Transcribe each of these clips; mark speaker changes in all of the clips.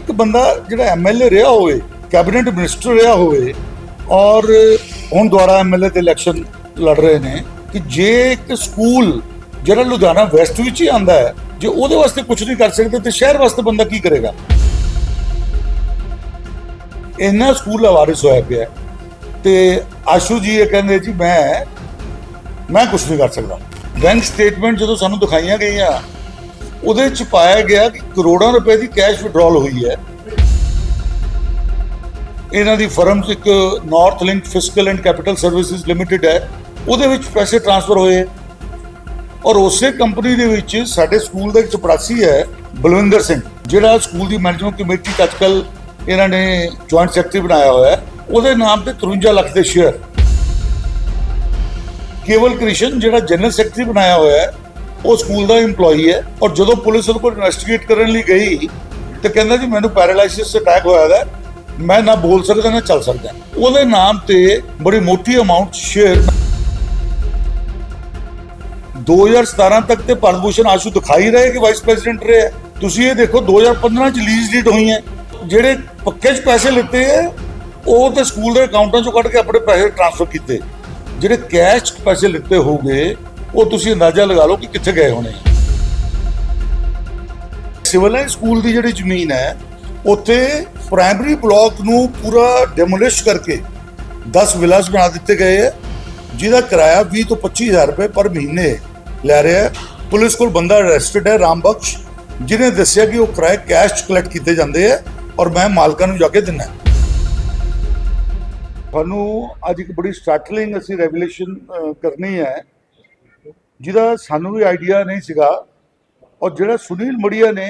Speaker 1: ਇੱਕ ਬੰਦਾ ਜਿਹੜਾ ਐਮਐਲਏ ਰਿਹਾ ਹੋਵੇ, ਕੈਬਨਿਟ ਮਿਨਿਸਟਰ ਰਿਹਾ ਹੋਵੇ ਔਰ ਹੁਣ ਦੁਆਰਾ ਐਮਐਲਏ ਦੇ ਇਲੈਕਸ਼ਨ ਲੜ ਰਹੇ ਨੇ ਕਿ ਜੇ ਇੱਕ ਸਕੂਲ ਜਿਹੜਾ ਲੁਧਿਆਣਾ ਵੈਸਟ ਵਿੱਚ ਹੀ ਆਂਦਾ ਹੈ, ਜੇ ਉਹਦੇ ਵਾਸਤੇ ਕੁਝ ਨਹੀਂ ਕਰ ਸਕਦੇ ਤੇ ਸ਼ਹਿਰ ਵਾਸਤੇ ਬੰਦਾ ਕੀ ਕਰੇਗਾ? ਇਹਨਾਂ ਸਕੂਲ ਆਵਾਰਿਸ ਹੋਇਆ ਪਿਆ ਤੇ ਆਸ਼ੂ ਜੀ ਇਹ ਕਹਿੰਦੇ ਜੀ, ਮੈਂ ਮੈਂ ਕੁਝ ਨਹੀਂ ਕਰ ਸਕਦਾ। ਬੈਂਕ ਸਟੇਟਮੈਂਟ ਜਦੋਂ ਸਾਨੂੰ ਦਿਖਾਈਆਂ ਗਈਆਂ ਉਹਦੇ ਚ ਪਾਇਆ ਗਿਆ ਕਿ ਕਰੋੜਾਂ ਰੁਪਏ ਦੀ ਕੈਸ਼ ਵਿਡਰਾਲ ਹੋਈ ਹੈ। ਇਹਨਾਂ ਦੀ ਫਰਮ ਇੱਕ north link fiscal and capital services limited ਹੈ। ਉਹਦੇ ਵਿੱਚ ਪੈਸੇ ਟ੍ਰਾਂਸਫਰ ਹੋਏ ਔਰ ਉਸੇ ਕੰਪਨੀ ਦੇ ਵਿੱਚ ਸਾਡੇ ਸਕੂਲ ਦਾ ਇੱਕ ਚਪੜਾਸੀ ਹੈ, ਬਲਵਿੰਦਰ ਸਿੰਘ, ਜਿਹੜਾ ਸਕੂਲ ਦੀ ਮੈਨੇਜਮੈਂਟ ਕਮੇਟੀ ਚ ਅੱਜਕੱਲ ਇਹਨਾਂ ਨੇ ਜੁਆਇੰਟ ਸੈਕਟਰੀ ਬਣਾਇਆ ਹੋਇਆ ਹੈ। ਉਹਦੇ ਨਾਮ ਤੇ 53 ਲੱਖ ਦੇ ਸ਼ੇਅਰ ਕੇਵਲ ਕ੍ਰਿਸ਼ਨ, ਜਿਹੜਾ ਜਨਰਲ ਸੈਕਟਰੀ ਬਣਾਇਆ ਹੋਇਆ ਹੈ ਉਹ ਸਕੂਲ ਦਾ EMPLOYE ਹੈ ਔਰ ਜਦੋਂ ਪੁਲਿਸ ਉਹਦੇ ਕੋਲ ਇਨਵੈਸਟੀਗੇਟ ਕਰਨ ਲਈ ਗਈ ਤੇ ਕਹਿੰਦਾ ਜੀ ਮੈਨੂੰ ਪੈਰਾਲਾਈਸਿਸ ਅਟੈਕ ਹੋਇਆ ਹੈ ਮੈਂ ਨਾ ਬੋਲ ਸਕਦਾ, ਨਾ ਚੱਲ ਸਕਦਾ। ਉਹਦੇ ਨਾਮ ਤੇ ਬੜੀ ਮੋਟੀ ਅਮਾਉਂਟ ਸ਼ੇਅਰ 2017 ਤੱਕ ਤੇ ਭਰਤ ਭੂਸ਼ਣ ਆਸ਼ੂ ਦਿਖਾਈ ਰਹੇ ਕਿ ਵਾਈਸ ਪ੍ਰੈਜ਼ੀਡੈਂਟ ਰਹੇ ਹੈ। ਤੁਸੀਂ ਇਹ ਦੇਖੋ 2015 ਚ ਲੀਜ਼ ਲੀਡ ਹੋਈ ਹੈ। ਜਿਹੜੇ ਪੱਕੇ ਚ ਪੈਸੇ ਲਿੱਤੇ ਹੈ ਉਹ ਤੇ ਸਕੂਲ ਦੇ ਅਕਾਊਂਟਾਂ ਚੋਂ ਕੱਢ ਕੇ ਆਪਣੇ ਪੈਸੇ ਟ੍ਰਾਂਸਫਰ ਕੀਤੇ। ਜਿਹੜੇ ਕੈਸ਼ 'ਚ ਪੈਸੇ ਲਿੱਤੇ ਹੋਗੇ ਉਹ ਤੁਸੀਂ ਅੰਦਾਜ਼ਾ ਲਗਾ ਲਓ ਕਿ ਕਿੱਥੇ ਗਏ ਹੋਣੇ। ਸਿਵਲ ਲਾਈਨ ਸਕੂਲ ਦੀ ਜਿਹੜੀ ਜ਼ਮੀਨ ਹੈ, ਉੱਥੇ ਪ੍ਰਾਇਮਰੀ ਬਲਾਕ ਨੂੰ ਪੂਰਾ ਡੈਮੋਲਿਸ਼ ਕਰਕੇ 10 ਵਿਲਾਸ ਬਣਾ ਦਿੱਤੇ ਗਏ ਹੈ, ਜਿਹਦਾ ਕਿਰਾਇਆ 20 ਤੋਂ 25000 ਰੁਪਏ ਪਰ ਮਹੀਨੇ ਲੈ ਰਿਹਾ ਹੈ। ਪੁਲਿਸ ਕੋਲ ਬੰਦਾ ਅਰੈਸਟਡ ਹੈ ਰਾਮਬਖਸ਼ ਜਿਹਨੇ ਦੱਸਿਆ ਕਿ ਉਹ ਕਿਰਾਏ ਕੈਸ਼ ਕਲੈਕਟ ਕੀਤੇ ਜਾਂਦੇ ਹੈ ਔਰ ਮੈਂ ਮਾਲਕਾਂ ਨੂੰ ਜਾ ਕੇ ਦਿੰਦਾ ਤੁਹਾਨੂੰ ਅੱਜ ਇੱਕ ਬੜੀ ਸਟਾਰਟਲਿੰਗ ਅਸੀਂ ਰੈਵੂਲੇਸ਼ਨ ਕਰਨੀ ਹੈ ਜਿਹਦਾ ਸਾਨੂੰ ਵੀ ਆਈਡੀਆ ਨਹੀਂ ਸੀਗਾ ਔਰ ਜਿਹੜਾ ਸੁਨੀਲ ਮੜੀਆ ਨੇ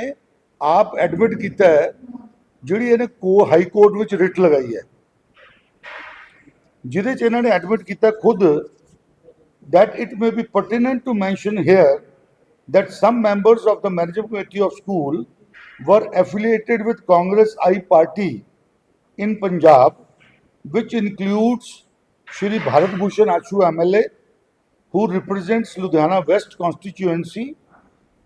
Speaker 1: ਆਪ ਐਡਮਿਟ ਕੀਤਾ ਹੈ ਜਿਹੜੀ ਇਹਨੇ ਕੋ ਹਾਈ ਕੋਰਟ ਵਿੱਚ ਰਿਟ ਲਗਾਈ ਹੈ ਜਿਹਦੇ ਚ ਇਹਨਾਂ ਨੇ ਐਡਮਿਟ ਕੀਤਾ ਖੁਦ that it may be pertinent to mention here that some members of the management committee of school were affiliated with Congress I party in Punjab, which includes Shri Bharat Bhushan Achu MLA, who represents Ludhiana West constituency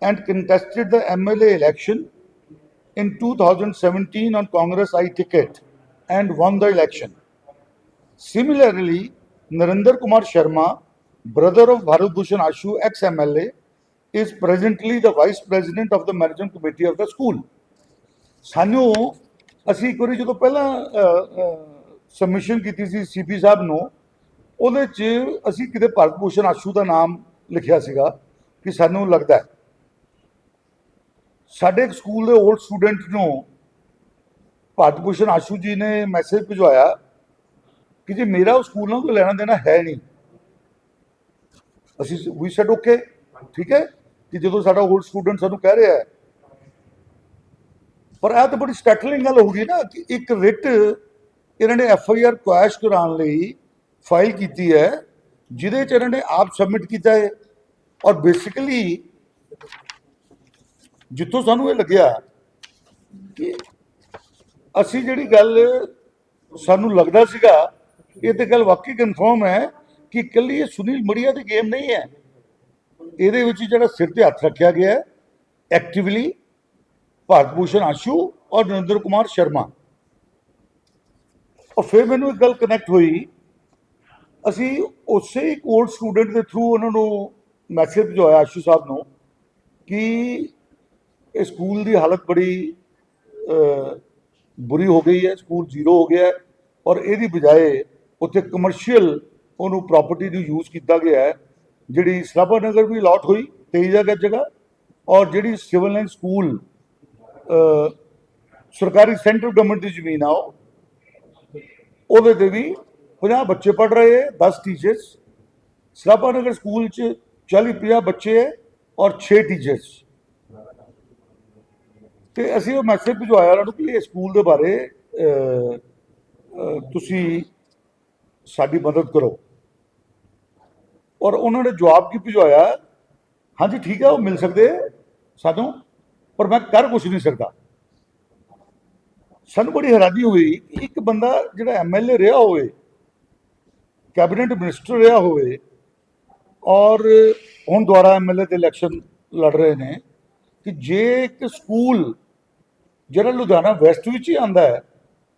Speaker 1: and contested the MLA election in 2017 on Congress I ticket and won the election. Similarly, Narendra Kumar Sharma, brother of Bharat Bhushan Ashu, ex-MLA, is presently the vice president of the management committee of the school. ਸਾਨੂੰ ਅਸੀਂ ਇੱਕ ਵਾਰੀ ਜਦੋਂ ਪਹਿਲਾਂ submission ਕੀਤੀ ਸੀ CP ਸਾਹਿਬ ਨੂੰ ਉਹਦੇ 'ਚ ਅਸੀਂ ਕਿਤੇ ਭਾਰਤ ਭੂਸ਼ਣ ਆਸ਼ੂ ਦਾ ਨਾਮ ਲਿਖਿਆ ਸੀਗਾ ਕਿ ਸਾਨੂੰ ਲੱਗਦਾ ਹੈ। ਸਾਡੇ ਸਕੂਲ ਦੇ 올ਡ ਸਟੂਡੈਂਟ ਨੂੰ ਭਾਰਤ ਭੂਸ਼ਣ ਆਸ਼ੂ ਜੀ ਨੇ ਮੈਸੇਜ ਭਿਜਵਾਇਆ ਕਿ ਜੀ ਮੇਰਾ ਉਸ ਸਕੂਲ ਨਾਲ ਕੋਈ ਲੈਣਾ ਦੇਣਾ ਹੈ ਨਹੀਂ। ਅਸੀਂ ਵੀ ਸੈਡ ਓਕੇ ਠੀਕ ਹੈ ਕਿ ਜਦੋਂ ਸਾਡਾ 올ਡ ਸਟੂਡੈਂਟ ਸਾਨੂੰ ਕਹਿ ਰਿਹਾ ਹੈ। ਪਰ ਇਹ ਤਾਂ ਬੜੀ ਸਟੈਟਲਿੰਗ ਗੱਲ ਹੋ ਗਈ ਨਾ ਕਿ ਇੱਕ ਰਿਟ ਇਹਨਾਂ ਨੇ ਐਫ ਆਈ ਆਰ ਕੁਐਸ਼ ਕਰਾਉਣ ਲਈ ਫਾਈਲ ਕੀਤੀ ਹੈ, ਜਿਹਦੇ ਚ ਇਹਨਾਂ ਨੇ ਆਪ ਸਬਮਿਟ ਕੀਤਾ ਹੈ। ਔਰ ਬੇਸਿਕਲੀ ਜਿੱਥੋਂ ਸਾਨੂੰ ਇਹ ਲੱਗਿਆ ਕਿ ਅਸੀਂ ਜਿਹੜੀ ਗੱਲ ਸਾਨੂੰ ਲੱਗਦਾ ਸੀਗਾ, ਇਹ ਤੇ ਗੱਲ ਵਾਕਈ ਕਨਫਰਮ ਹੈ ਕਿ ਇਕੱਲੀ ਇਹ ਸੁਨੀਲ ਮੜੀਆ ਦੀ ਗੇਮ ਨਹੀਂ ਹੈ। ਇਹਦੇ ਵਿੱਚ ਜਿਹੜਾ ਸਿਰ ਤੇ ਹੱਥ ਰੱਖਿਆ ਗਿਆ ਐਕਟਿਵਲੀ ਭਾਰਤ ਭੂਸ਼ਣ ਆਸ਼ੂ ਔਰ ਨਰਿੰਦਰ ਕੁਮਾਰ ਸ਼ਰਮਾ। ਔਰ ਫਿਰ ਮੈਨੂੰ ਇੱਕ ਗੱਲ ਕਨੈਕਟ ਹੋਈ ਅਸੀਂ ਉਸੇ ਇੱਕ 올ਡ ਸਟੂਡੈਂਟ ਦੇ ਥਰੂ ਉਹਨਾਂ ਨੂੰ ਮੈਸੇਜ ਭਜਵਾਇਆ ਆਸ਼ੂ ਸਾਹਿਬ ਨੂੰ ਕਿ ਇਹ ਸਕੂਲ ਦੀ ਹਾਲਤ ਬੜੀ ਬੁਰੀ ਹੋ ਗਈ ਹੈ ਸਕੂਲ ਜ਼ੀਰੋ ਹੋ ਗਿਆ ਹੈ ਔਰ ਇਹਦੀ ਬਜਾਏ ਉੱਥੇ ਕਮਰਸ਼ੀਅਲ ਉਹਨੂੰ ਪ੍ਰਾਪਰਟੀ ਨੂੰ ਯੂਜ਼ ਕੀਤਾ ਗਿਆ ਹੈ, ਜਿਹੜੀ ਸਰਾਭਾ ਨਗਰ ਵੀ ਲਾਟ ਹੋਈ 23 ਜਗ੍ਹਾ ਔਰ ਜਿਹੜੀ ਸਿਵਲ ਲਾਈਨ ਸਕੂਲ ਸਰਕਾਰੀ ਸੈਂਟਰ ਗਵਰਨਮੈਂਟ ਦੀ ਜ਼ਮੀਨ ਆ ਉਹ। ਉਹਦੇ ਤੇ ਵੀ 50 ਬੱਚੇ ਪੜ ਰਹੇ ਹੈ 10 ਟੀਚਰਸ ਸਰਾਭਾ ਨਗਰ ਸਕੂਲ ਚ 40 50 ਬੱਚੇ ਹੈ ਔਰ 6 ਟੀਚਰਸ ਤੇ ਅਸੀਂ ਉਹ ਮੈਸੇਜ ਭਿਜਵਾਇਆ ਉਹਨਾਂ ਨੂੰ ਕਿ ਇਹ ਸਕੂਲ ਦੇ ਬਾਰੇ ਤੁਸੀਂ ਸਾਡੀ ਮਦਦ ਕਰੋ। ਔਰ ਉਹਨਾਂ ਨੇ ਜਵਾਬ ਕੀ ਭਿਜਵਾਇਆ? ਹਾਂਜੀ, ਠੀਕ ਹੈ, ਉਹ ਮਿਲ ਸਕਦੇ ਸਾਨੂੰ, ਪਰ ਮੈਂ ਕਰ ਕੁਝ ਨਹੀਂ ਸਕਦਾ। ਸਾਨੂੰ ਬੜੀ ਹੈਰਾਨੀ ਹੋਈ ਕਿ ਇੱਕ ਬੰਦਾ ਜਿਹੜਾ ਐਮਐਲਏ ਰਿਹਾ ਹੋਵੇ ਕੈਬਨਿਟ ਮਿਨਿਸਟਰ ਰਿਹਾ ਹੋਵੇ ਔਰ ਹੁਣ ਦੁਆਰਾ ਐਮਐਲਏ ਦੇ ਇਲੈਕਸ਼ਨ ਲੜ ਰਹੇ ਨੇ, ਕਿ ਜੇ ਇੱਕ ਸਕੂਲ ਜਿਹੜਾ ਲੁਧਿਆਣਾ ਵੈਸਟ ਵਿੱਚ ਹੀ ਆਂਦਾ ਹੈ,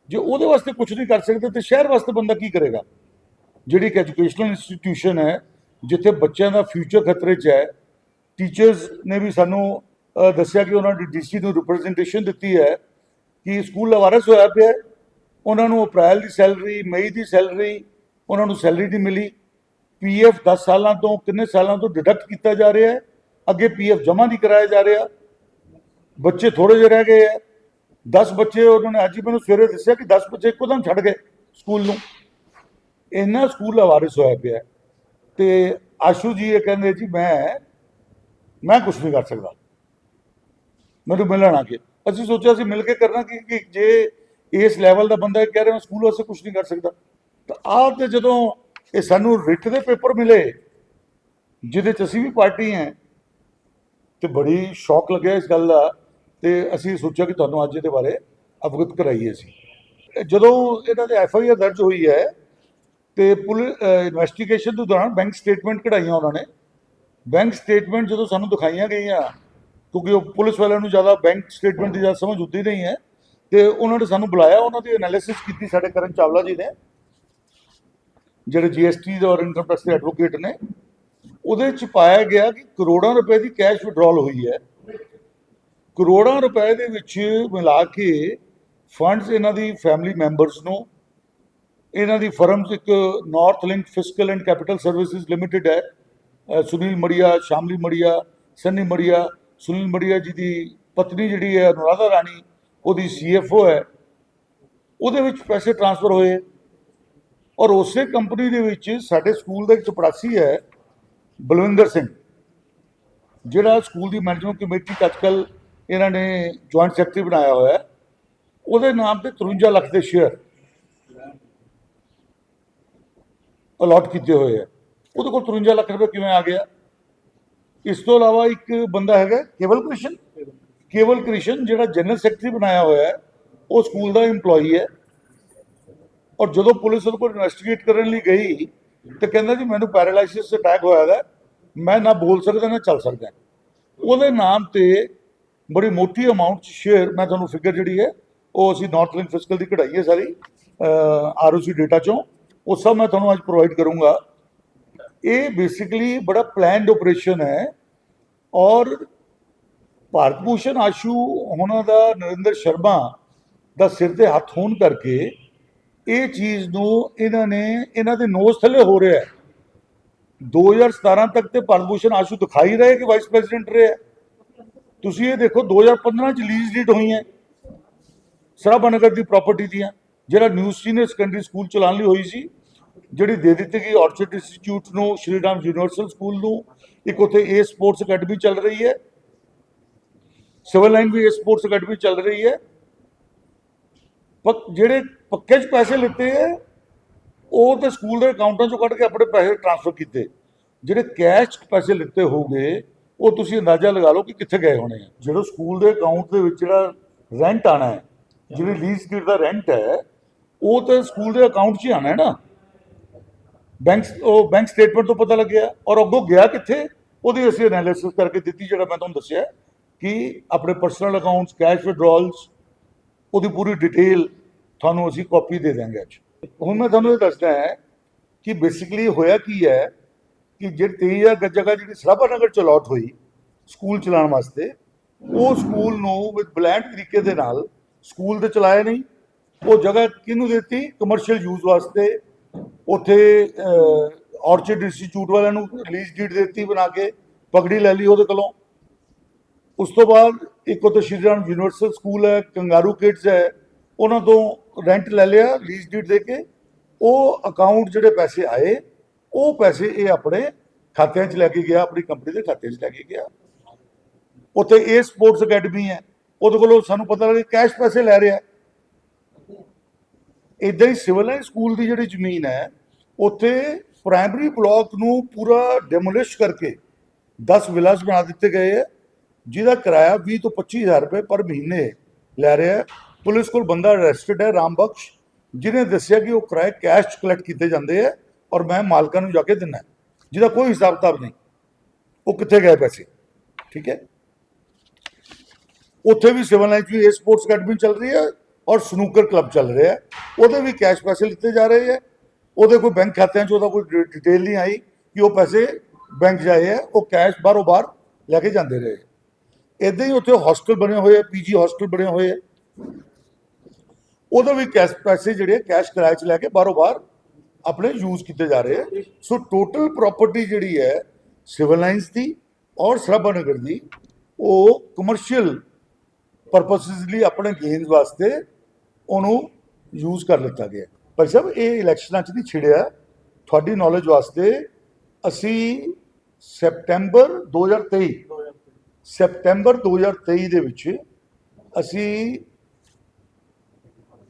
Speaker 1: ਜੇ ਉਹਦੇ ਵਾਸਤੇ ਕੁਝ ਨਹੀਂ ਕਰ ਸਕਦੇ ਤੇ ਸ਼ਹਿਰ ਵਾਸਤੇ ਬੰਦਾ ਕੀ ਕਰੇਗਾ? ਜਿਹੜੀ ਇੱਕ ਐਜੂਕੇਸ਼ਨਲ ਇੰਸਟੀਟਿਊਸ਼ਨ ਹੈ, ਜਿੱਥੇ ਬੱਚਿਆਂ ਦਾ ਫਿਊਚਰ ਖਤਰੇ 'ਚ ਹੈ, ਟੀਚਰਸ ਨੇ ਵੀ ਸਾਨੂੰ ਦੱਸਿਆ ਕਿ ਉਹਨਾਂ ਦੀ ਡੀਸੀ ਨੂੰ ਰਿਪਰੈਜ਼ੈਂਟੇਸ਼ਨ ਦਿੱਤੀ ਹੈ ਕਿ ਸਕੂਲ ਲਵਾਰਸ ਹੋਇਆ ਪਿਆ ਉਹਨਾਂ ਨੂੰ ਅਪ੍ਰੈਲ ਦੀ ਸੈਲਰੀ, ਮਈ ਦੀ ਸੈਲਰੀ ਉਹਨਾਂ ਨੂੰ ਸੈਲਰੀ ਨਹੀਂ ਮਿਲੀ। ਪੀਐਫ 10 ਸਾਲਾਂ ਤੋਂ, ਕਿੰਨੇ ਸਾਲਾਂ ਤੋਂ ਡਿਡਕਟ ਕੀਤਾ ਜਾ ਰਿਹਾ ਹੈ। ਅੱਗੇ ਪੀਐਫ ਜਮ੍ਹਾਂ ਨਹੀਂ ਕਰਾਇਆ ਜਾ ਰਿਹਾ। ਬੱਚੇ ਥੋੜੇ ਜਿਹੇ ਰਹਿ ਗਏ ਹੈ। 10 ਬੱਚੇ ਉਹਨਾਂ ਨੇ, ਅੱਜ ਹੀ ਮੈਨੂੰ ਸਵੇਰੇ ਦੱਸਿਆ ਕਿ 10 ਬੱਚੇ ਇੱਕੋਦਮ ਛੱਡ ਗਏ ਸਕੂਲ ਨੂੰ। ਇਹਨਾਂ ਸਕੂਲ ਵਾਰਿਸ ਹੋਇਆ ਪਿਆ ਤੇ ਆਸ਼ੂ ਜੀ ਇਹ ਕਹਿੰਦੇ ਜੀ, ਮੈਂ ਮੈਂ ਕੁਝ ਨਹੀਂ ਕਰ ਸਕਦਾ। ਮੈਨੂੰ ਮਿਲਣ ਆ ਅਸੀਂ ਸੋਚਿਆ ਸੀ ਮਿਲ ਕੇ ਕਰਨਾ ਕਿ ਜੇ ਇਸ ਲੈਵਲ ਦਾ ਬੰਦਾ ਕਹਿ ਰਿਹਾ, ਮੈਂ ਸਕੂਲ ਵਾਸਤੇ ਕੁਝ ਨਹੀਂ ਕਰ ਸਕਦਾ। ਤਾਂ ਆਹ ਤੇ ਜਦੋਂ ਇਹ ਸਾਨੂੰ ਰਿਟ ਦੇ ਪੇਪਰ ਮਿਲੇ, ਜਿਹਦੇ ਚ ਅਸੀਂ ਵੀ ਪਾਰਟੀ ਹੈ ਤੇ ਬੜੀ ਸ਼ੌਕ ਲੱਗਿਆ ਇਸ ਗੱਲ ਦਾ, ਤੇ ਅਸੀਂ ਸੋਚਿਆ ਕਿ ਤੁਹਾਨੂੰ ਅੱਜ ਇਹਦੇ ਬਾਰੇ ਅਵਗਤ ਕਰਾਈਏ ਸੀ ਜਦੋਂ ਇਹਨਾਂ ਦੇ ਐਫ ਆਈ ਆਰ ਦਰਜ ਹੋਈ ਹੈ, ਤੇ ਪੁਲਿਸ ਇਨਵੈਸਟੀਗੇਸ਼ਨ ਦੇ ਦੌਰਾਨ ਬੈਂਕ ਸਟੇਟਮੈਂਟ ਕਢਾਈਆਂ ਉਹਨਾਂ ਨੇ। ਬੈਂਕ ਸਟੇਟਮੈਂਟ ਜਦੋਂ ਸਾਨੂੰ ਦਿਖਾਈਆਂ ਗਈਆਂ, ਕਿਉਂਕਿ ਉਹ ਪੁਲਿਸ ਵਾਲਿਆਂ ਨੂੰ ਜ਼ਿਆਦਾ ਬੈਂਕ ਸਟੇਟਮੈਂਟ ਦੀ ਜ਼ਿਆਦਾ ਸਮਝ ਹੁੰਦੀ ਨਹੀਂ ਹੈ, ਤੇ ਉਹਨਾਂ ਨੇ ਸਾਨੂੰ ਬੁਲਾਇਆ, ਉਹਨਾਂ ਦੀ ਐਨਾਲਿਸਿਸ ਕੀਤੀ ਸਾਡੇ ਕਰਨ ਚਾਵਲਾ ਜੀ ਨੇ। ਜਿਹੜੇ ਜੀਐਸਟੀ ਦੇ ਔਰ ਇਨਕਮ ਟੈਕਸ ਦੇ ਐਡਵੋਕੇਟ ਨੇ, ਉਹਦੇ ਚ ਪਾਇਆ ਗਿਆ ਕਿ ਕਰੋੜਾਂ ਰੁਪਏ ਦੀ ਕੈਸ਼ ਵਿਡਰਾਲ ਹੋਈ ਹੈ। ਕਰੋੜਾਂ ਰੁਪਏ ਦੇ ਵਿੱਚ ਮਿਲਾ ਕੇ ਫੰਡਸ ਇਹਨਾਂ ਦੀ ਫੈਮਿਲੀ ਮੈਂਬਰਸ ਨੂੰ, ਇਹਨਾਂ ਦੀ ਫਰਮਸ ਇੱਕ north link fiscal and capital services limited ਹੈ ਸੁਨੀਲ ਮੜੀਆ, ਸ਼ਾਮਲੀ ਮੜੀਆ, ਸੰਨੀ ਮੜੀਆ, ਸੁਨੀਲ ਮੜੀਆ ਜੀ ਦੀ ਪਤਨੀ ਜਿਹੜੀ ਹੈ, ਅਨੁਰਾਧਾ ਰਾਣੀ, ਉਹਦੀ ਸੀਐਫਓ ਹੈ। ਉਹਦੇ ਵਿੱਚ ਪੈਸੇ ਟ੍ਰਾਂਸਫਰ ਹੋਏ ਔਰ ਉਸੇ ਕੰਪਨੀ ਦੇ ਵਿੱਚ ਸਾਡੇ ਸਕੂਲ ਦਾ ਇੱਕ ਚਪੜਾਸੀ ਹੈ, ਬਲਵਿੰਦਰ ਸਿੰਘ। ਜਿਹੜਾ ਸਕੂਲ ਦੀ ਮੈਨੇਜਮੈਂਟ ਕਮੇਟੀ ਚ ਅੱਜਕੱਲ ਇਹਨਾਂ ਨੇ ਜੁਆਇੰਟ ਸੈਕਟਰੀ ਬਣਾਇਆ ਹੋਇਆ ਉਹਦੇ ਨਾਮ ਤੇ 53 ਲੱਖ ਦੇ ਸ਼ੇਅਰ ਅਲਾਟ ਕੀਤੇ ਹੋਏ ਆ ਉਹਦੇ ਕੋਲ 53 ਲੱਖ ਰੁਪਏ ਕਿਵੇਂ ਆ ਗਿਆ? ਇਸ ਤੋਂ ਇਲਾਵਾ ਇੱਕ ਬੰਦਾ ਹੈਗਾ, ਕੇਵਲ ਕ੍ਰਿਸ਼ਨ। ਕੇਵਲ ਕ੍ਰਿਸ਼ਨ ਜਿਹੜਾ ਜਨਰਲ ਸੈਕਟਰੀ ਬਣਾਇਆ ਹੋਇਆ ਹੈ, ਉਹ ਸਕੂਲ ਦਾ EMPLOYEE ਹੈ। ਔਰ ਜਦੋਂ ਪੁਲਿਸ ਉਹਦੇ ਕੋਲ ਇਨਵੈਸਟੀਗੇਟ ਕਰਨ ਲਈ ਗਈ ਤੇ ਕਹਿੰਦਾ ਜੀ ਮੈਨੂੰ ਪੈਰਾਲਾਈਸਿਸ ਅਟੈਕ ਹੋਇਆ ਹੈ ਮੈਂ ਨਾ ਬੋਲ ਸਕਦਾ, ਨਾ ਚੱਲ ਸਕਦਾ। ਉਹਦੇ ਨਾਮ ਤੇ ਬੜੀ ਮੋਟੀ ਅਮਾਉਂਟ ਚ ਸ਼ੇਅਰ ਮੈਂ ਤੁਹਾਨੂੰ ਫਿਗਰ ਜਿਹੜੀ ਹੈ, ਉਹ ਅਸੀਂ ਨਾਰਥ ਲਿੰਕ ਫਿਸਕਲ ਦੀ ਕਢਾਈ ਹੈ ਸਾਰੀ ਆਰਓਸੀ ਡੇਟਾ ਚੋਂ, ਉਹ ਸਭ ਮੈਂ ਤੁਹਾਨੂੰ ਅੱਜ ਪ੍ਰੋਵਾਈਡ ਕਰੂੰਗਾ। ਇਹ ਬੇਸਿਕਲੀ ਬੜਾ ਪਲਾਨਡ ਆਪਰੇਸ਼ਨ ਹੈ ਔਰ ਭਾਰਤ ਭੂਸ਼ਣ ਆਸ਼ੂ ਉਹਨਾਂ ਦਾ ਨਰਿੰਦਰ ਸ਼ਰਮਾ ਦਾ ਸਿਰ ਤੇ ਹੱਥ ਹੋਣ ਕਰਕੇ ਇਹ ਚੀਜ਼ ਨੂੰ ਇਹਨਾਂ ਨੇ, ਇਹਨਾਂ ਦੇ ਨੋਜ਼ ਥੱਲੇ ਹੋ ਰਿਹਾ ਹੈ। 2017 ਤੱਕ ਤੇ ਭਾਰਤ ਭੂਸ਼ਣ ਆਸ਼ੂ ਦਿਖਾਈ ਰਹੇ ਕਿ ਵਾਈਸ ਪ੍ਰੈਜ਼ੀਡੈਂਟ ਰਹੇ ਤੁਸੀਂ ਇਹ ਦੇਖੋ 2015 ਚ ਲੀਜ਼ ਡੀਡ ਹੋਈ ਹੈ। ਸਰਾਭਾ ਨਗਰ ਦੀ ਪ੍ਰਾਪਰਟੀ ਦੀਆਂ, ਜਿਹੜਾ ਨਿਊ ਸੀਨੀਅਰ ਸੈਕੰਡਰੀ ਸਕੂਲ ਚਲਾਉਣ ਲਈ ਹੋਈ ਸੀ, ਜਿਹੜੀ ਦੇ ਦਿੱਤੀ ਗਈ ਆਰਚਰਡ ਇੰਸਟੀਚਿਊਟ ਨੂੰ, ਸ਼੍ਰੀ ਰਾਮ ਯੂਨੀਵਰਸਲ ਸਕੂਲ ਨੂੰ, ਇੱਕ ਉੱਥੇ ਏ ਸਪੋਰਟਸ ਅਕੈਡਮੀ ਚੱਲ ਰਹੀ ਹੈ। ਸਿਵਲ ਲਾਈਨ ਵੀ ਏ ਸਪੋਰਟਸ ਅਕੈਡਮੀ ਚੱਲ ਰਹੀ ਹੈ। ਪਰ ਜਿਹੜੇ ਪੱਕੇ ਚ ਪੈਸੇ ਲਿੱਤੇ ਹੈ ਉਹ ਤੇ ਸਕੂਲ ਦੇ ਅਕਾਊਂਟਾਂ ਚੋਂ ਕੱਢ ਕੇ ਆਪਣੇ ਪੈਸੇ ਟ੍ਰਾਂਸਫਰ ਕੀਤੇ। ਜਿਹੜੇ ਕੈਸ਼ ਪੈਸੇ ਲਿੱਤੇ ਹੋਗੇ ਉਹ ਤੁਸੀਂ ਅੰਦਾਜ਼ਾ ਲਗਾ ਲਓ ਕਿ ਕਿੱਥੇ ਗਏ ਹੋਣੇ ਆ। ਜਿਹੜਾ ਸਕੂਲ ਦੇ ਅਕਾਊਂਟ ਦੇ ਵਿੱਚ ਜਿਹੜਾ ਰੈਂਟ ਆਣਾ ਹੈ, ਜਿਹੜੀ ਲੀਜ਼ ਡੀਡ ਦਾ ਰੈਂਟ ਹੈ, ਉਹ ਤਾਂ ਸਕੂਲ ਦੇ ਅਕਾਊਂਟ 'ਚ ਹੀ ਆਣਾ ਹੈ ਨਾ। ਬੈਂਕ ਉਹ ਬੈਂਕ ਸਟੇਟਮੈਂਟ ਤੋਂ ਪਤਾ ਲੱਗਿਆ ਔਰ ਅੱਗੋਂ ਗਿਆ ਕਿੱਥੇ? ਉਹਦੀ ਅਸੀਂ ਐਨਾਲਿਸਿਸ ਕਰਕੇ ਦਿੱਤੀ, ਜਿਹੜਾ ਮੈਂ ਤੁਹਾਨੂੰ ਦੱਸਿਆ, ਕਿ ਆਪਣੇ ਪਰਸਨਲ ਅਕਾਊਂਟਸ ਕੈਸ਼ ਵਿਡਰਾਲਸ ਉਹਦੀ ਪੂਰੀ ਡਿਟੇਲ ਤੁਹਾਨੂੰ ਅਸੀਂ ਕਾਪੀ ਦੇ ਦਾਂਗੇ ਅੱਜ। ਹੁਣ ਮੈਂ ਤੁਹਾਨੂੰ ਇਹ ਦੱਸਦਾ ਹੈ ਕਿ ਬੇਸਿਕਲੀ ਹੋਇਆ ਕੀ ਹੈ ਕਿ ਜਿਹੜੀ 23000 ਜਗ੍ਹਾ ਜਿਹੜੀ ਸਰਾਭਾ ਨਗਰ ਚ ਅਲਾਟ ਹੋਈ ਸਕੂਲ ਚਲਾਉਣ ਵਾਸਤੇ, ਉਹ ਸਕੂਲ ਨੂੰ ਵਿਦ ਬਲੈਂਡ ਤਰੀਕੇ ਦੇ ਨਾਲ ਸਕੂਲ ਦੇ ਚਲਾਇਆ ਨਹੀਂ। ਉਹ ਜਗ੍ਹਾ ਕਿਹਨੂੰ ਦਿੱਤੀ? ਕਮਰਸ਼ੀਅਲ ਯੂਜ਼ ਵਾਸਤੇ। ਉੱਥੇ ਆਰਚਰਡ ਇੰਸਟੀਚਿਊਟ ਵਾਲਿਆਂ ਨੂੰ ਰਿਲੀਜ਼ ਡੀਡ ਦਿੱਤੀ ਬਣਾ ਕੇ, ਪਗੜੀ ਲੈ ਲਈ ਉਹਦੇ ਕੋਲੋਂ। ਉਸ ਤੋਂ ਬਾਅਦ ਇੱਕ ਉੱਥੇ ਸ਼੍ਰੀ ਰਾਮ ਯੂਨੀਵਰਸਲ ਸਕੂਲ ਹੈ, ਕੰਗਾਰੂ ਕਿਡਸ ਹੈ, ਉਹਨਾਂ ਤੋਂ ਰੈਂਟ ਲੈ ਲਿਆ ਲੀਜ਼ ਡੀਡ ਦੇ ਕੇ। ਉਹ ਅਕਾਊਂਟ ਜਿਹੜੇ ਪੈਸੇ ਆਏ, ਉਹ ਪੈਸੇ ਇਹ ਆਪਣੇ ਖਾਤਿਆਂ 'ਚ ਲੈ ਕੇ ਗਿਆ, ਆਪਣੀ ਕੰਪਨੀ ਦੇ ਖਾਤੇ 'ਚ ਲੈ ਕੇ ਗਿਆ। ਉੱਥੇ ਇਹ ਸਪੋਰਟਸ ਅਕੈਡਮੀ ਹੈ। ਉਹਦੇ ਕੋਲੋਂ ਸਾਨੂੰ ਪਤਾ ਲੱਗਾ ਕੈਸ਼ ਪੈਸੇ ਲੈ ਰਿਹਾ। ਇਦਾਂ ਹੀ ਸਿਵਲ ਲਾਈਨ ਸਕੂਲ ਦੀ ਜਿਹੜੀ ਜ਼ਮੀਨ ਹੈ, ਉੱਥੇ ਪ੍ਰਾਇਮਰੀ ਬਲਾਕ ਨੂੰ ਪੂਰਾ ਡੈਮੋਲਿਸ਼ ਕਰਕੇ 10 ਵਿਲਾਸ ਬਣਾ ਦਿੱਤੇ ਗਏ ਹੈ। ਜਿਹਦਾ ਕਿਰਾਇਆ 20 ਤੋਂ 25000 ਰੁਪਏ ਪਰ ਮਹੀਨੇ ਲੈ ਰਿਹਾ ਪੁਲਿਸ ਕੋਲ ਬੰਦਾ ਅਰੈਸਟਡ ਹੈ, ਰਾਮ ਬਖਸ਼, ਜਿਹਨੇ ਦੱਸਿਆ ਕਿ ਉਹ ਕਿਰਾਏ ਕੈਸ਼ ਚ ਕਲੈਕਟ ਕੀਤੇ ਜਾਂਦੇ ਆ ਔਰ ਮੈਂ ਮਾਲਕਾਂ ਨੂੰ ਜਾ ਕੇ ਦਿੰਦਾ ਜਿਹਦਾ ਕੋਈ ਹਿਸਾਬ ਕਿਤਾਬ ਨਹੀਂ। ਉਹ ਕਿੱਥੇ ਗਏ ਪੈਸੇ? ਠੀਕ ਹੈ? ਉੱਥੇ ਵੀ ਸਿਵਲ ਲਾਈਨ 'ਚ ਸਪੋਰਟਸ ਅਕੈਡਮੀ ਚੱਲ ਰਹੀ ਹੈ ਔਰ ਸਨੂਕਰ ਕਲੱਬ ਚੱਲ ਰਿਹਾ ਹੈ। ਉਹਦੇ ਵੀ ਕੈਸ਼ ਪੈਸੇ ਲਿੱਤੇ ਜਾ ਰਹੇ ਹੈ। ਉਹਦੇ ਕੋਈ ਬੈਂਕ ਖਾਤਿਆਂ 'ਚ ਉਹਦਾ ਕੋਈ ਡਿਟੇਲ ਨਹੀਂ ਆਈ ਕਿ ਉਹ ਪੈਸੇ ਬੈਂਕ ਜਾਏ ਹੈ, ਉਹ ਕੈਸ਼ ਬਾਹਰੋਂ ਬਾਹਰ ਲੈ ਕੇ ਜਾਂਦੇ ਰਹੇ। ਇਦਾਂ ਹੀ ਉੱਥੇ ਹੌਸਟਲ ਬਣੇ ਹੋਏ ਆ, ਪੀਜੀ ਹੌਸਟਲ ਬਣੇ ਹੋਏ ਆ। ਉਹਦਾ ਵੀ ਕੈਸ਼ ਪੈਸੇ ਜਿਹੜੇ ਕੈਸ਼ ਕਿਰਾਏ 'ਚ ਲੈ ਕੇ ਬਾਹਰੋਂ ਬਾਹਰ ਆਪਣੇ ਯੂਜ਼ ਕੀਤੇ ਜਾ ਰਹੇ ਆ। ਸੋ ਟੋਟਲ ਪ੍ਰਾਪਰਟੀ ਜਿਹੜੀ ਹੈ ਸਿਵਲ ਲਾਈਨਸ ਦੀ ਔਰ ਸਰਾਭਾ ਨਗਰ ਦੀ, ਉਹ ਕਮਰਸ਼ੀਅਲ ਪਰਪਸਿਸ ਲਈ ਆਪਣੇ ਗੇਨਸ ਵਾਸਤੇ ਉਹਨੂੰ ਯੂਜ਼ ਕਰ ਲਿੱਤਾ ਗਿਆ। ਭਾਈ ਸਾਹਿਬ, ਇਹ ਇਲੈਕਸ਼ਨਾਂ 'ਚ ਨਹੀਂ ਛਿੜਿਆ। ਤੁਹਾਡੀ ਨੌਲੇਜ ਵਾਸਤੇ ਅਸੀਂ ਸੈਪਟੈਂਬਰ 2023 ਸੈਪਟੈਂਬਰ 2023 ਦੇ ਵਿੱਚ ਅਸੀਂ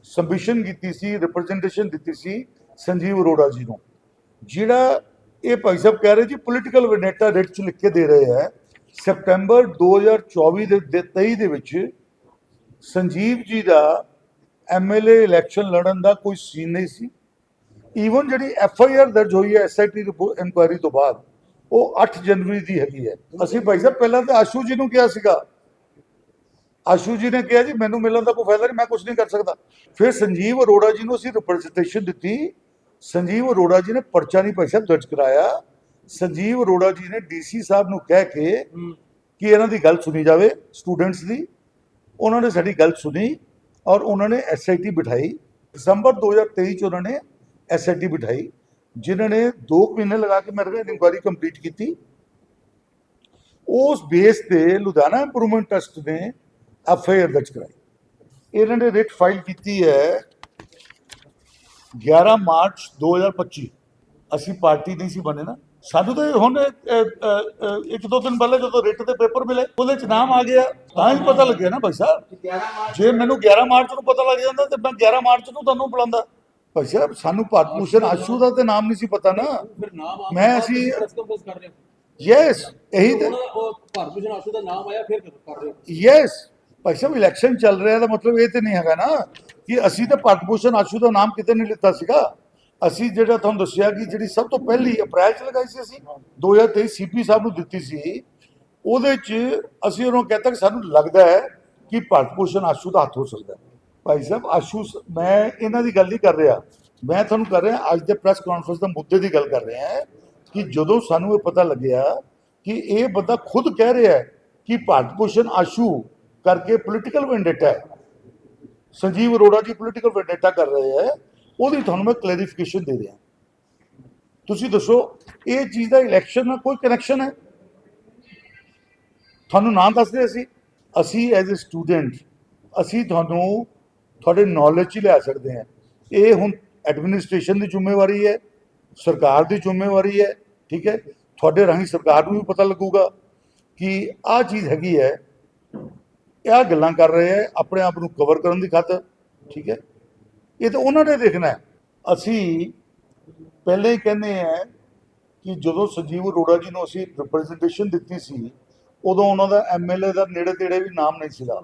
Speaker 1: ਸਬਮਿਸ਼ਨ ਕੀਤੀ ਸੀ ਰਿਪਰੈਜ਼ੈਂਟੇਸ਼ਨ ਦਿੱਤੀ ਸੀ ਸੰਜੀਵ ਅਰੋੜਾ ਜੀ ਨੂੰ, ਜਿਹੜਾ ਇਹ ਭਾਈ ਸਾਹਿਬ ਕਹਿ ਰਹੇ ਜੀ ਪੋਲੀਟੀਕਲ ਵੈਂਡੇਟਾ ਰੇਟ ਚ ਲਿਖ ਕੇ ਦੇ ਰਹੇ ਹੈ। ਸੈਪਟੈਂਬਰ 2024 ਦੇ ਦੇ 23 ਦੇ ਵਿੱਚ ਸੰਜੀਵ ਜੀ ਦਾ ਐਮਐਲਏ ਇਲੈਕਸ਼ਨ ਲੜਨ ਦਾ ਕੋਈ ਸੀਨ ਨਹੀਂ ਸੀ। ਈਵਨ ਜਿਹੜੀ ਐਫ ਆਈ ਆਰ ਦਰਜ ਹੋਈ ਹੈ ਐਸਆਈਟੀ ਇਨਕੁਆਇਰੀ ਤੋਂ ਬਾਅਦ ਉਹ 8 ਜਨਵਰੀ ਦੀ ਹੈਗੀ ਹੈ। ਅਸੀਂ ਭਾਈ ਸਾਹਿਬ ਪਹਿਲਾਂ ਤਾਂ ਆਸ਼ੂ ਜੀ ਨੂੰ ਕਿਹਾ ਸੀਗਾ। ਆਸ਼ੂ ਜੀ ਨੇ ਕਿਹਾ ਜੀ ਮੈਨੂੰ ਮਿਲਣ ਦਾ ਕੋਈ ਫਾਇਦਾ ਨਹੀਂ ਮੈਂ ਕੁਝ ਨਹੀਂ ਕਰ ਸਕਦਾ। ਫਿਰ ਸੰਜੀਵ ਅਰੋੜਾ ਜੀ ਨੂੰ ਅਸੀਂ ਰਿਪਰੈਜ਼ੈਂਟੇਸ਼ਨ ਦਿੱਤੀ। ਸੰਜੀਵ ਅਰੋੜਾ ਜੀ ਨੇ ਪਰਚਾ ਨਹੀਂ ਭਾਈ ਸਾਹਿਬ ਦਰਜ ਕਰਾਇਆ। ਸੰਜੀਵ ਅਰੋੜਾ ਜੀ ਨੇ ਡੀਸੀ ਸਾਹਿਬ ਨੂੰ ਕਹਿ ਕੇ ਕਿ ਇਹਨਾਂ ਦੀ ਗੱਲ ਸੁਣੀ ਜਾਵੇ ਸਟੂਡੈਂਟਸ ਦੀ। ਉਹਨਾਂ ਨੇ ਸਾਡੀ ਗੱਲ ਸੁਣੀ ਔਰ ਉਹਨਾਂ ਨੇ ਐਸਆਈਟੀ ਬਿਠਾਈ। ਦਸੰਬਰ 2023 ਚ ਉਹਨਾਂ ਨੇ ਐਸਆਈਟੀ ਬਿਠਾਈ। ਜਿਨ੍ਹਾਂ ਨੇ 2 ਮਹੀਨੇ ਲਗਾ ਕੇ ਮੇਰੇ ਕੋਲ ਇਨਕੁਆਇਰੀ ਕੰਪਲੀਟ ਕੀਤੀ। ਉਸ ਬੇਸ ਤੇ ਲੁਧਿਆਣਾ ਇੰਪਰੂਵਮੈਂਟ ਟਰਸਟ ਨੇ ਐਫ ਦਰਜ ਕਰਾਈ। ਇਹਨਾਂ ਨੇ ਰਿਟ ਫਾਈਲ ਕੀਤੀ ਹੈ 11 ਮਾਰਚ 2025 ਅਸੀਂ ਪਾਰਟੀ ਨਹੀਂ ਸੀ ਬਣੇ ਨਾ। ਸਾਨੂੰ ਤਾਂ ਹੁਣ ਇੱਕ ਦੋ ਦਿਨ ਪਹਿਲੇ ਜਦੋਂ ਰਿਟ ਦੇ ਪੇਪਰ ਮਿਲੇ, ਉਹਦੇ ਚ ਨਾਮ ਆ ਗਿਆ, ਤਾਂ ਹੀ ਪਤਾ ਲੱਗਿਆ ਨਾ ਭਾਈ ਸਾਹਿਬ। ਜੇ ਮੈਨੂੰ 11 ਮਾਰਚ ਨੂੰ ਪਤਾ ਲੱਗ ਜਾਂਦਾ, ਤੇ ਮੈਂ 11 ਮਾਰਚ ਨੂੰ ਤੁਹਾਨੂੰ ਬੁਲਾਉਂਦਾ। ਭਾਈ ਸਾਹਿਬ ਸਾਨੂੰ ਭਾਰਤ ਭੂਸ਼ਣ ਆਸ਼ੂ ਦਾ ਤੇ ਨਾਮ ਨਹੀਂ ਸੀ ਪਤਾ ਨਾ।
Speaker 2: ਫਿਰ ਨਾਮ ਆ
Speaker 1: ਮੈਂ ਅਸੀਂ-
Speaker 2: ਕਰ ਰਹੇ
Speaker 1: ਯੈਸ ਇਹੀ ਤੇ
Speaker 2: ਭਾਰਤ ਭੂਸ਼ਣ ਆਸ਼ੂ ਦਾ ਨਾਮ ਆਇਆ ਫਿਰ ਕਰ ਰਹੇ
Speaker 1: ਯੈਸ ਭਾਈ ਸਾਹਿਬ ਇਲੈਕਸ਼ਨ ਚੱਲ ਰਿਹਾ ਦਾ ਮਤਲਬ ਇਹ ਤੇ ਨਹੀਂ ਹੈਗਾ ਨਾ ਕਿ ਅਸੀਂ ਤਾਂ ਭਾਰਤ ਭੂਸ਼ਣ ਆਸ਼ੂ ਦਾ ਨਾਮ ਕਿਤੇ ਨਹੀਂ ਲਿੱਤਾ ਸੀਗਾ। ਅਸੀਂ ਜਿਹੜਾ ਤੁਹਾਨੂੰ ਦੱਸਿਆ ਕਿ ਜਿਹੜੀ ਸਭ ਤੋਂ ਪਹਿਲੀ ਅਪ੍ਰੈਲ ਚ ਲਗਾਈ ਸੀ ਅਸੀਂ 2023 ਸੀਪੀ ਸਾਹਿਬ ਨੂੰ ਦਿੱਤੀ ਸੀ ਉਹਦੇ ਚ ਅਸੀਂ ਉਹਨੂੰ ਕਹਿੰਦਾ ਕਿ ਸਾਨੂੰ ਲੱਗਦਾ ਹੈ ਕਿ ਭਾਰਤ ਭੂਸ਼ਣ ਆਸ਼ੂ ਦਾ ਹੱਥ ਹੋ ਸਕਦਾ ਹੈ। ਭਾਈ ਸਾਹਿਬ ਆਸ਼ੂ ਮੈਂ ਇਹਨਾਂ ਦੀ ਗੱਲ ਨਹੀਂ ਕਰ ਰਿਹਾ। ਮੈਂ ਤੁਹਾਨੂੰ ਕਰ ਰਿਹਾ, ਅੱਜ ਦੇ ਪ੍ਰੈਸ ਕਾਨਫਰੰਸ ਦਾ ਮੁੱਦੇ ਦੀ ਗੱਲ ਕਰ ਰਿਹਾ ਹਾਂ ਕਿ ਜਦੋਂ ਸਾਨੂੰ ਇਹ ਪਤਾ ਲੱਗਿਆ ਕਿ ਇਹ ਬੰਦਾ ਖੁਦ ਕਹਿ ਰਿਹਾ ਹੈ ਕਿ ਭਾਰਤ ਭੂਸ਼ਣ ਆਸ਼ੂ ਕਰਕੇ ਪੋਲੀਟੀਕਲ ਵੈਂਡੇਟਾ ਹੈ। ਸੰਜੀਵ ਅਰੋੜਾ ਜੀ ਪੋਲੀਟੀਕਲ ਵੈਂਡੇਟਾ ਕਰ ਰਹੇ ਹੈ। ਉਹਦੀ ਤੁਹਾਨੂੰ ਮੈਂ ਕਲੈਰੀਫਿਕੇਸ਼ਨ ਦੇ ਰਿਹਾ। ਤੁਸੀਂ ਦੱਸੋ, ਇਹ ਚੀਜ਼ ਦਾ ਇਲੈਕਸ਼ਨ ਨਾਲ ਕੋਈ ਕਨੈਕਸ਼ਨ ਹੈ? ਤੁਹਾਨੂੰ ਨਾਮ ਦੱਸਦੇ ਅਸੀਂ ਅਸੀਂ ਐਜ਼ ਅ ਸਟੂਡੈਂਟ ਅਸੀਂ ਤੁਹਾਨੂੰ ਤੁਹਾਡੇ ਨੌਲੇਜ 'ਚ ਲਿਆ ਸਕਦੇ ਹਾਂ। ਇਹ ਹੁਣ ਐਡਮਿਨਿਸਟ੍ਰੇਸ਼ਨ ਦੀ ਜ਼ਿੰਮੇਵਾਰੀ ਹੈ, ਸਰਕਾਰ ਦੀ ਜ਼ਿੰਮੇਵਾਰੀ ਹੈ, ਠੀਕ ਹੈ? ਤੁਹਾਡੇ ਰਾਹੀਂ ਸਰਕਾਰ ਨੂੰ ਵੀ ਪਤਾ ਲੱਗੂਗਾ ਕਿ ਆਹ ਚੀਜ਼ ਹੈਗੀ ਹੈ ਇਹ ਆਹ ਗੱਲਾਂ ਕਰ ਰਹੇ ਹੈ, ਆਪਣੇ ਆਪ ਨੂੰ ਕਵਰ ਕਰਨ ਦੀ ਖਾਤਰ, ਠੀਕ ਹੈ? ਇਹ ਤਾਂ ਉਹਨਾਂ ਨੇ ਦੇਖਣਾ ਹੈ। ਅਸੀਂ ਪਹਿਲੇ ਹੀ ਕਹਿੰਦੇ ਆ ਕਿ ਜਦੋਂ ਸੰਜੀਵ ਅਰੋੜਾ ਜੀ ਨੂੰ ਅਸੀਂ ਰਿਪਰੈਜ਼ੈਂਟੇਸ਼ਨ ਦਿੱਤੀ ਸੀ, ਉਦੋਂ ਉਹਨਾਂ ਦਾ ਐਮਐਲਏ ਦਾ ਨੇੜੇ ਤੇੜੇ ਵੀ ਨਾਮ ਨਹੀਂ ਸੀਗਾ।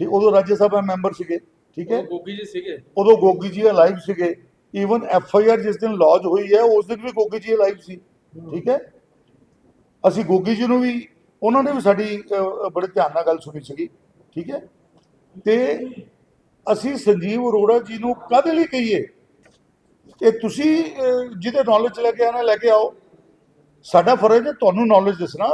Speaker 1: ਠੀਕ ਉਦੋਂ ਰਾਜ ਸਭਾ ਮੈਂਬਰ ਸੀਗੇ ਠੀਕ ਹੈ?
Speaker 2: ਗੋਗੀ ਜੀ ਸੀਗੇ।
Speaker 1: ਉਦੋਂ ਗੋਗੀ ਜੀ ਅਲਾਈਵ ਸੀਗੇ। ਈਵਨ ਐਫ ਆਈ ਆਰ ਜਿਸ ਦਿਨ ਲੌਜ ਹੋਈ ਹੈ ਉਸ ਦਿਨ ਵੀ ਗੋਗੀ ਜੀ ਅਲਾਈਵ ਸੀ ਠੀਕ ਹੈ? ਅਸੀਂ ਗੋਗੀ ਜੀ ਨੂੰ ਵੀ ਉਹਨਾਂ ਨੇ ਵੀ ਸਾਡੀ ਬੜੇ ਧਿਆਨ ਨਾਲ ਗੱਲ ਸੁਣੀ ਸੀਗੀ ਠੀਕ ਹੈ? ਤੇ ਅਸੀਂ ਸੰਜੀਵ ਅਰੋੜਾ ਜੀ ਨੂੰ ਕਾਹਦੇ ਲਈ ਕਹੀਏ? ਇਹ ਤੁਸੀਂ ਜਿਹਦੇ ਨੌਲੇਜ ਲੈ ਕੇ ਆਣਾ ਲੈ ਕੇ ਆਓ। ਸਾਡਾ ਫਰਜ਼ ਹੈ ਤੁਹਾਨੂੰ ਨੌਲੇਜ ਦੱਸਣਾ।